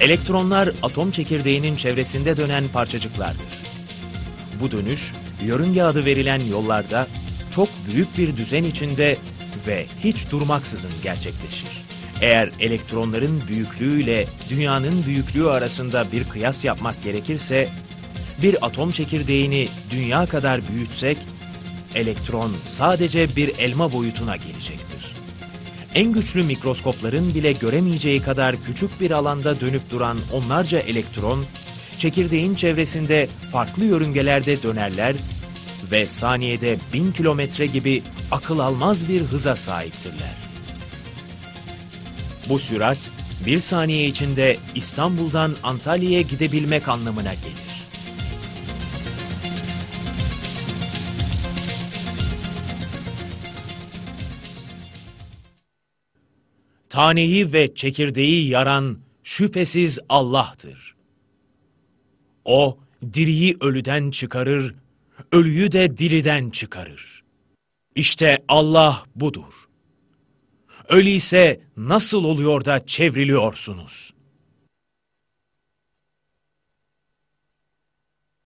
Elektronlar atom çekirdeğinin çevresinde dönen parçacıklardır. Bu dönüş, yörünge adı verilen yollarda çok büyük bir düzen içinde ve hiç durmaksızın gerçekleşir. Eğer elektronların büyüklüğüyle dünyanın büyüklüğü arasında bir kıyas yapmak gerekirse, bir atom çekirdeğini dünya kadar büyütsek, elektron sadece bir elma boyutuna gelecektir. En güçlü mikroskopların bile göremeyeceği kadar küçük bir alanda dönüp duran onlarca elektron, çekirdeğin çevresinde farklı yörüngelerde dönerler ve saniyede bin kilometre gibi akıl almaz bir hıza sahiptirler. Bu sürat, bir saniye içinde İstanbul'dan Antalya'ya gidebilmek anlamına gelir. Taneyi ve çekirdeği yaran şüphesiz Allah'tır. O, diriyi ölüden çıkarır, ölüyü de diriden çıkarır. İşte Allah budur. Öyleyse nasıl oluyor da çevriliyorsunuz?